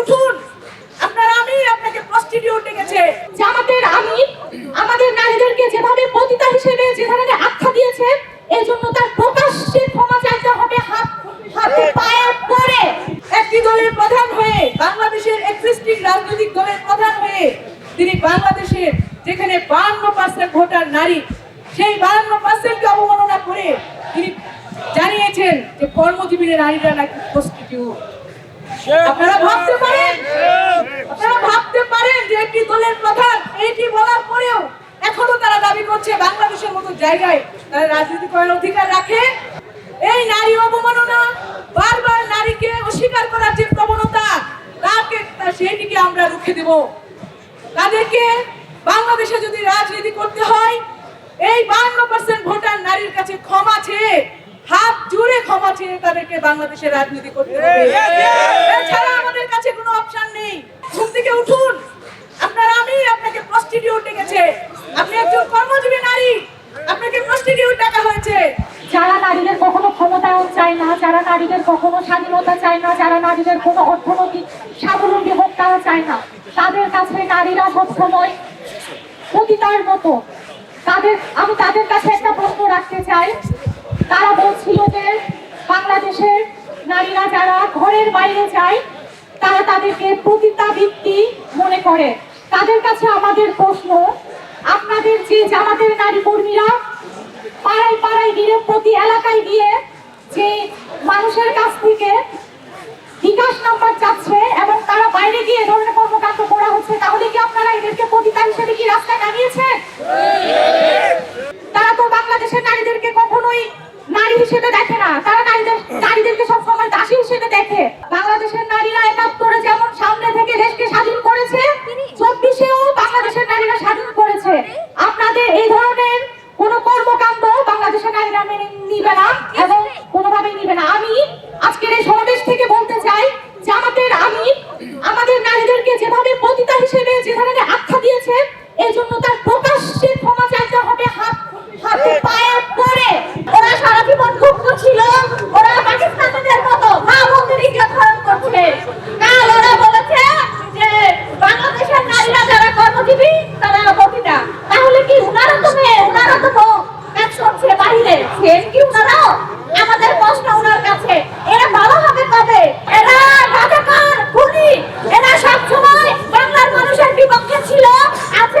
উঠুন। আপনার আমি আপনাকে প্রস্টিটিউট ডেকেছে। জামাতের আমির আমাদের নারীদেরকে যেভাবে পতিতা হিসেবে যে ধরনের আখ্যা দিয়েছে এই জন্য তার প্রকাশ্যে ক্ষমা চাইতে হবে হাত হাতে পায়ে পড়ে একটি দলের প্রধান হয়ে বাংলাদেশের এক্সিস্টিং রাজনৈতিক দলের প্রধান হয়ে তিনি বাংলাদেশের যেখানে বাহান্ন পার্সেন্ট ভোটার নারী সেই বাহান্ন পার্সেন্টকে অবমাননা করে তিনি জানিয়েছেন যে কর্মজীবী নারীরা নাকি প্রস্টিটিউট আপনারা ভাবতে পারেন আপনারা ভাবতে পারেন যে একটি দলের প্রধান এটি বলার পরেও এখনও তারা দাবি করছে বাংলাদেশের মতো জায়গায় তারা রাজনীতি করার অধিকার রাখে। এই নারী অবমাননা বারবার নারীকে অস্বীকার করার যে প্রবণতা তাকে সেইটিকে আমরা রুখে দেব। তাদেরকে বাংলাদেশে যদি রাজনীতি করতে হয় এই বান্ন পার্সেন্ট ভোটার নারীর কাছে ক্ষমা চেয়ে হাত জুড়ে ক্ষমা চেয়ে তাদেরকে বাংলাদেশে রাজনীতি করতে হবে। এছাড়া আমাদের কাছে কোনো অপশন নেই। ঘুম থেকে উঠুন আপনার আমি আপনাকে প্রস্টিটিউট ডেকেছে আপনি একজন কর্মজীবী নারী আপনাকে প্রস্টিটিউট ডাকা হয়েছে যারা নারীদের কখনো ক্ষমতায়ন চায় না, যারা নারীদের কখনো স্বাধীনতা চায় না, যারা নারীদের কোনো অর্থনৈতিক স্বাবলম্বী হোক তারা চায় না। তাদের কাছে নারীরা সবসময় পতিতার মতো। তাদের, আমি তাদের কাছে একটা প্রশ্ন রাখতে চাই। তারা বলছিল যে, বাংলাদেশের নারীরা যারা ঘরের বাইরে যায়, তারা তাদেরকে পতিতাবৃত্তি মনে করে। তাদের কাছে আমাদের প্রশ্ন, আপনাদের যে জামাতের নারী কর্মীরা এলাকায় গিয়ে যে মানুষের কাছ থেকে বিকাশ নাম্বার চাচ্ছে এবং তারা বাইরে গিয়ে ধরনের কর্মকাণ্ড করা হচ্ছে তাহলে কি আপনারা এদেরকে পতিতা হিসেবে কি রাস্তায় নামিয়েছেন তারা তো বাংলাদেশের নারীদেরকে কখনোই নারী হিসেবে দেখে না। তারা নারীদের নারীদেরকে সবসময় দাসী হিসেবে দেখে বাংলাদেশের নারীরা একাত্তরে যেমন সামনে থেকে দেশকে স্বাধীন করেছে চব্বিশেও বাংলাদেশের নারীরা স্বাধীন করেছে আপনাদের এই ধরনের কোনো কর্মকাণ্ড বাংলাদেশের নারীরা মেনে নিবে না এবং কোনোভাবেই নিবে না। আমি আজকের এই সমাবেশ থেকে বলতে চাই জামাতের আমি, আমাদের নারীদেরকে যেভাবে পতিতা হিসেবে যে ধরনের আখ্যা দিয়েছে, এই জন্য তার প্রকাশ্যে ক্ষমা চাইতে হবে, হাত হাতে পায়ে পড়ে ওরা সারা জীবন মুক্ত ছিল ওরা পাকিস্তানিদের মতো মা বোনদের ইজ্জত হরণ করছে কাল ওরা বলেছে যে বাংলাদেশের নারীরা যারা কর্মজীবী তারা পতিতা তাহলে কি উনারা তো মেয়ে উনারা তো বউ, কাজ করছে বাহিরে শেষ কি উনারাও আমাদের প্রশ্ন উনার কাছে এরা ভালো হবে কবে এরা রাজাকার খুনি এরা সবসময় বাংলার মানুষের বিপক্ষে ছিল আছে